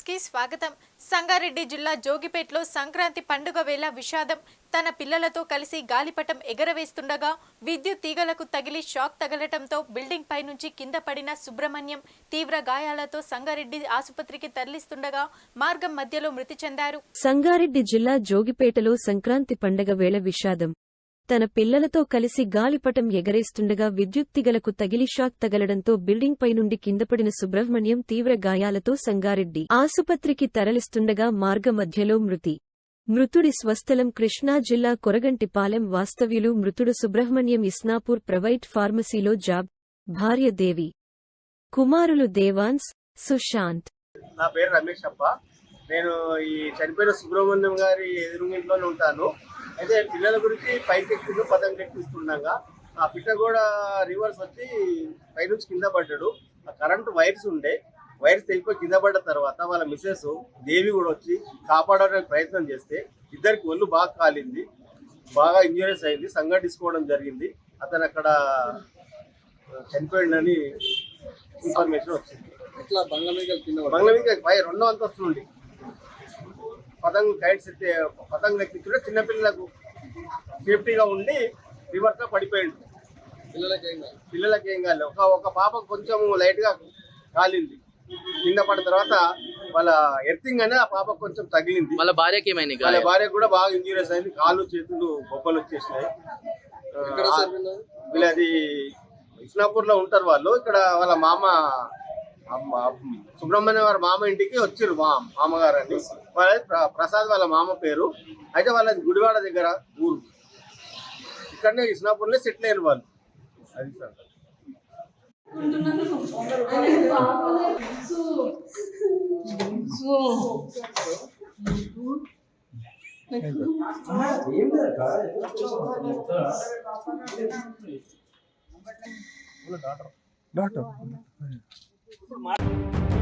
స్వాగతం. సంగారెడ్డి జిల్లా జోగిపేటలో సంక్రాంతి పండుగ వేళ విషాదం. తన పిల్లలతో కలిసి గాలిపటం ఎగరవేస్తుండగా విద్యుత్ తీగలకు తగిలి షాక్ తగలటంతో బిల్డింగ్ పై నుంచి కింద పడిన సుబ్రహ్మణ్యం తీవ్ర గాయాలతో సంగారెడ్డి ఆసుపత్రికి తరలిస్తుండగా మార్గం మధ్యలో మృతి చెందారు. సంగారెడ్డి జిల్లా జోగిపేటలో సంక్రాంతి పండగ వేళ విషాదం. తన పిల్లలతో కలిసి గాలిపటం ఎగరేస్తుండగా విద్యుత్తిగలకు తగిలి షాక్ తగలడంతో బిల్డింగ్ పై నుండి కిందపడిన సుబ్రహ్మణ్యం తీవ్ర గాయాలతో సంగారెడ్డి ఆసుపత్రికి తరలిస్తుండగా మార్గ మధ్యలో మృతి. మృతుడి స్వస్థలం కృష్ణా జిల్లా కొరగంటిపాలెం వాస్తవ్యులు మృతుడు సుబ్రహ్మణ్యం ఇస్నాపూర్ ప్రైవేట్ ఫార్మసీలో జాబ్. భార్య దేవి. కుమారులు దేవాన్స్ సుశాంత్. నా పేరు రమేష్ అప్ప. నేను ఈ చనిపోయిన సుబ్రహ్మణ్యం గారి ఎదురుగింట్లోనే ఉంటాను. అయితే పిల్లల గురించి పైకి ఎక్కిండు పదం ఎక్కిస్తుండగా ఆ పిట్ట కూడా రివర్స్ వచ్చి పైనుంచి కింద పడ్డాడు. ఆ కరెంటు వైర్స్ ఉండే. వైర్స్ తెగిపోయి కింద పడ్డ తర్వాత వాళ్ళ మిస్సెస్ దేవి కూడా వచ్చి కాపాడడానికి ప్రయత్నం చేస్తే ఇద్దరికి ఒళ్ళు బాగా కాలింది. బాగా ఇంజరీస్ అయింది. సంఘ తీసుకోవడం జరిగింది. అతను అక్కడ చనిపోయిండని ఇన్ఫర్మేషన్ వచ్చింది. ఎట్లా బంగ్లా మీద? బంగ్లా మీద రెండో అంతస్తు నుండి పతంగ్ ఎత్తే పతంగ్ ఎక్కించుకుంటే చిన్నపిల్లలకు సేఫ్టీగా ఉండి రివర్స్లో పడిపోయిండు. పిల్లలకి ఏం కాదు పిల్లలకి ఏం కాలేదు ఒక ఒక పాప కొంచెం లైట్గా కాలింది. కింద పడిన తర్వాత వాళ్ళ ఎర్తింగ్ అనేది ఆ పాప కొంచెం తగిలింది. వాళ్ళ భార్యకి ఏమైంది వాళ్ళ భార్య కూడా బాగా ఇంజూరియస్ అయింది. కాళ్ళు చేతులు బొబ్బలు వచ్చేసినాయి? వీళ్ళది ఇస్నాపూర్లో ఉంటారు వాళ్ళు. ఇక్కడ వాళ్ళ మామ సుబ్రహ్మణ్యం వారి మామ ఇంటికి వచ్చిర్రు మా మామగారు అని వాళ్ళది ప్ర- ప్రసాద్ వాళ్ళ మామ పేరు. అయితే వాళ్ళది గుడివాడ దగ్గర ఊరు. ఇక్కడనే ఇస్నాపూర్లో సెటిల్ అయ్యారు వాళ్ళు. అది సార్. డాక్టర్. por mais.